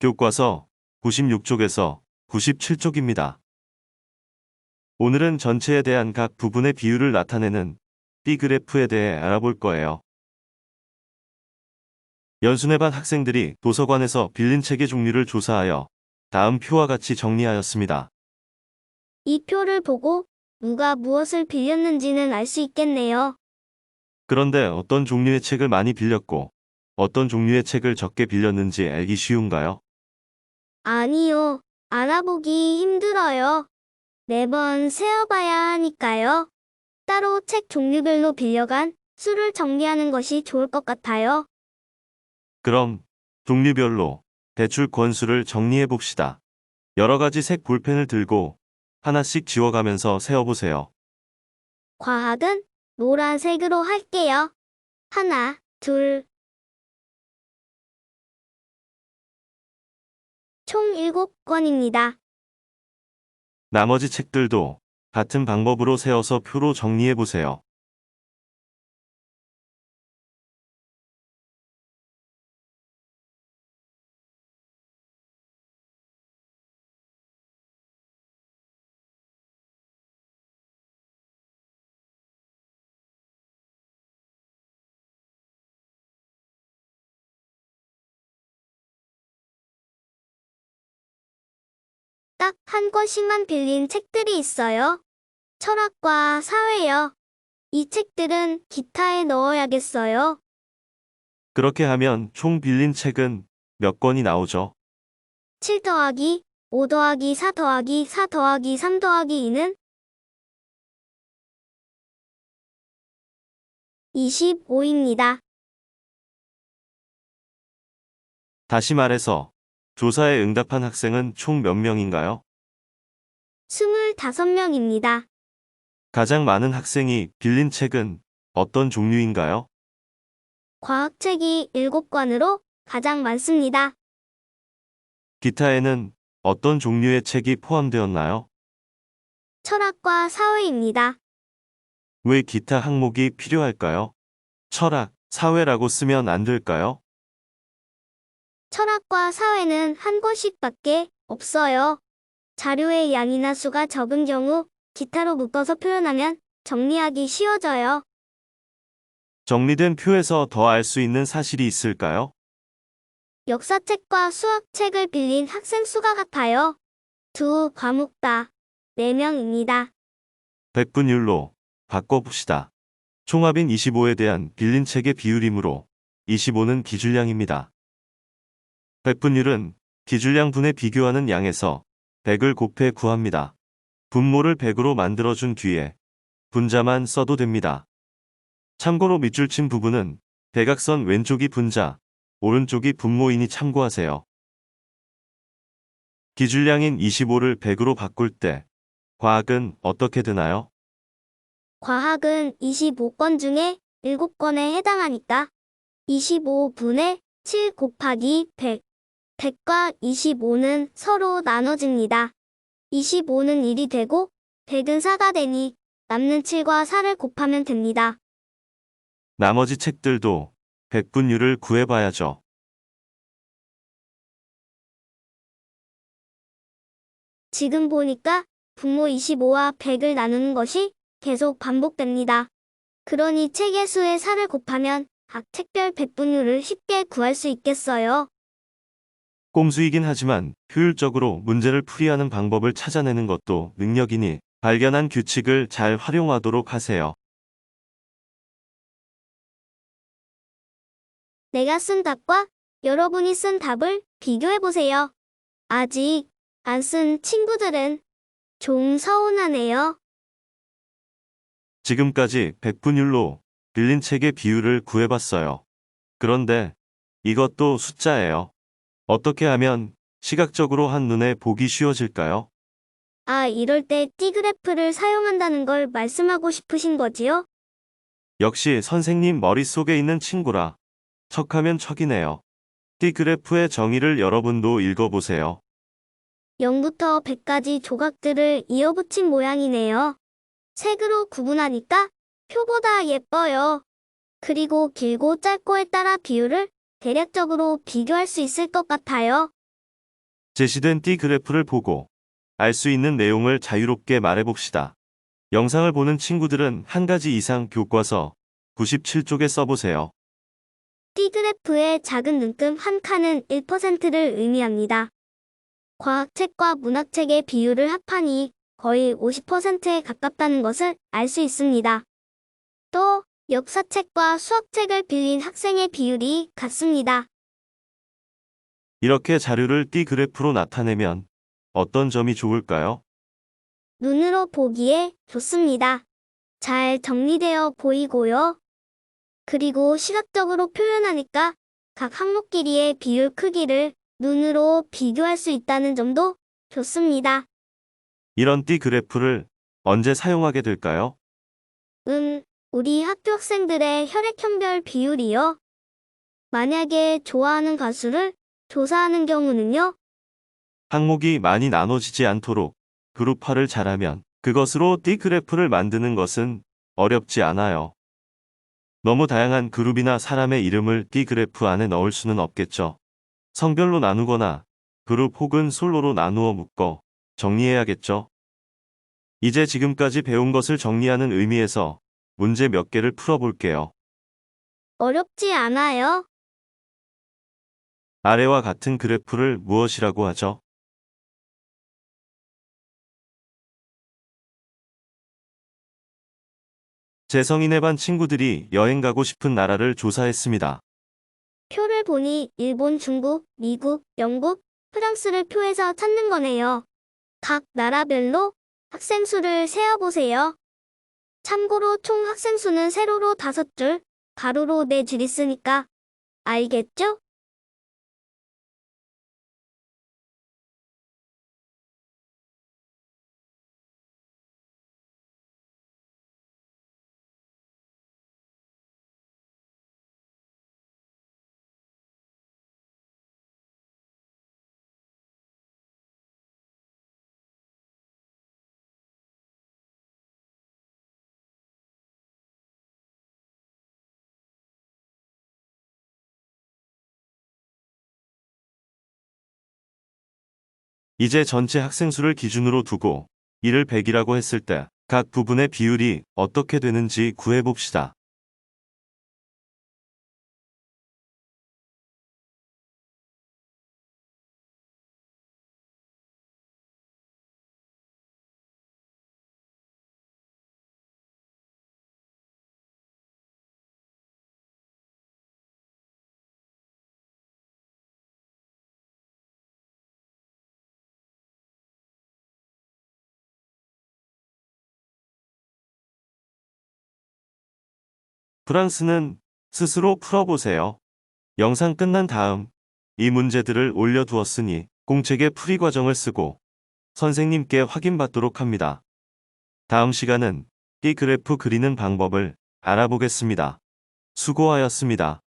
교과서 96쪽에서 97쪽입니다. 오늘은 전체에 대한 각 부분의 비율을 나타내는 B그래프에 대해 알아볼 거예요. 연순회 반 학생들이 도서관에서 빌린 책의 종류를 조사하여 다음 표와 같이 정리하였습니다. 이 표를 보고 누가 무엇을 빌렸는지는 알 수 있겠네요. 그런데 어떤 종류의 책을 많이 빌렸고 어떤 종류의 책을 적게 빌렸는지 알기 쉬운가요? 아니요. 알아보기 힘들어요. 매번 세어봐야 하니까요. 따로 책 종류별로 빌려간 수를 정리하는 것이 좋을 것 같아요. 그럼 종류별로 대출 권수를 정리해 봅시다. 여러 가지 색 볼펜을 들고 하나씩 지워가면서 세어보세요. 과학은 노란색으로 할게요. 하나, 둘. 총 7권입니다. 나머지 책들도 같은 방법으로 세어서 표로 정리해 보세요. 딱 한 권씩만 빌린 책들이 있어요. 철학과 사회요. 이 책들은 기타에 넣어야겠어요. 그렇게 하면 총 빌린 책은 몇 권이 나오죠? 7 더하기 5 더하기 4 더하기 4 더하기 3 더하기 2는 25입니다. 다시 말해서 조사에 응답한 학생은 총 몇 명인가요? 25명입니다. 가장 많은 학생이 빌린 책은 어떤 종류인가요? 과학책이 7권으로 가장 많습니다. 기타에는 어떤 종류의 책이 포함되었나요? 철학과 사회입니다. 왜 기타 항목이 필요할까요? 철학, 사회라고 쓰면 안 될까요? 철학과 사회는 한 권씩밖에 없어요. 자료의 양이나 수가 적은 경우 기타로 묶어서 표현하면 정리하기 쉬워져요. 정리된 표에서 더 알 수 있는 사실이 있을까요? 역사책과 수학책을 빌린 학생 수가 같아요. 두 과목 다 4명입니다. 백분율로 바꿔봅시다. 총합인 25에 대한 빌린 책의 비율이므로 25는 기준량입니다. 백분율은 기준량 분의 비교하는 양에서 100을 곱해 구합니다. 분모를 100으로 만들어준 뒤에 분자만 써도 됩니다. 참고로 밑줄 친 부분은 대각선 왼쪽이 분자, 오른쪽이 분모이니 참고하세요. 기준량인 25를 100으로 바꿀 때 과학은 어떻게 되나요? 과학은 25권 중에 7권에 해당하니까 25분의 7 곱하기 100. 100과 25는 서로 나눠집니다. 25는 1이 되고 100은 4가 되니 남는 7과 4를 곱하면 됩니다. 나머지 책들도 백분율을 구해봐야죠. 지금 보니까 분모 25와 100을 나누는 것이 계속 반복됩니다. 그러니 책의 수의 4를 곱하면 각 책별 백분율을 쉽게 구할 수 있겠어요. 꼼수이긴 하지만 효율적으로 문제를 풀이하는 방법을 찾아내는 것도 능력이니 발견한 규칙을 잘 활용하도록 하세요. 내가 쓴 답과 여러분이 쓴 답을 비교해보세요. 아직 안 쓴 친구들은 좀 서운하네요. 지금까지 백분율로 빌린 책의 비율을 구해봤어요. 그런데 이것도 숫자예요. 어떻게 하면 시각적으로 한눈에 보기 쉬워질까요? 아, 이럴 때 T그래프를 사용한다는 걸 말씀하고 싶으신 거지요? 역시 선생님 머릿속에 있는 친구라 척하면 척이네요. T그래프의 정의를 여러분도 읽어보세요. 0부터 100까지 조각들을 이어붙인 모양이네요. 색으로 구분하니까 표보다 예뻐요. 그리고 길고 짧고에 따라 비율을 대략적으로 비교할 수 있을 것 같아요. 제시된 띠 그래프를 보고 알 수 있는 내용을 자유롭게 말해봅시다. 영상을 보는 친구들은 한 가지 이상 교과서 97쪽에 써보세요. T그래프의 작은 눈금 한 칸은 1%를 의미합니다. 과학책과 문학책의 비율을 합하니 거의 50%에 가깝다는 것을 알 수 있습니다. 또 역사책과 수학책을 빌린 학생의 비율이 같습니다. 이렇게 자료를 띠 그래프로 나타내면 어떤 점이 좋을까요? 눈으로 보기에 좋습니다. 잘 정리되어 보이고요. 그리고 시각적으로 표현하니까 각 항목끼리의 비율 크기를 눈으로 비교할 수 있다는 점도 좋습니다. 이런 띠 그래프를 언제 사용하게 될까요? 음, 우리 학교 학생들의 혈액형별 비율이요. 만약에 좋아하는 가수를 조사하는 경우는요. 항목이 많이 나눠지지 않도록 그룹화를 잘하면 그것으로 띠 그래프를 만드는 것은 어렵지 않아요. 너무 다양한 그룹이나 사람의 이름을 띠 그래프 안에 넣을 수는 없겠죠. 성별로 나누거나 그룹 혹은 솔로로 나누어 묶어 정리해야겠죠. 이제 지금까지 배운 것을 정리하는 의미에서 문제 몇 개를 풀어볼게요. 어렵지 않아요. 아래와 같은 그래프를 무엇이라고 하죠? 재성인의 반 친구들이 여행 가고 싶은 나라를 조사했습니다. 표를 보니 일본, 중국, 미국, 영국, 프랑스를 표에서 찾는 거네요. 각 나라별로 학생 수를 세어보세요. 참고로 총 학생 수는 세로로 다섯 줄, 가로로 네줄 있으니까 알겠죠? 이제 전체 학생 수를 기준으로 두고 이를 100이라고 했을 때 각 부분의 비율이 어떻게 되는지 구해봅시다. 프랑스는 스스로 풀어보세요. 영상 끝난 다음 이 문제들을 올려두었으니 공책의 풀이 과정을 쓰고 선생님께 확인받도록 합니다. 다음 시간은 이 그래프 그리는 방법을 알아보겠습니다. 수고하였습니다.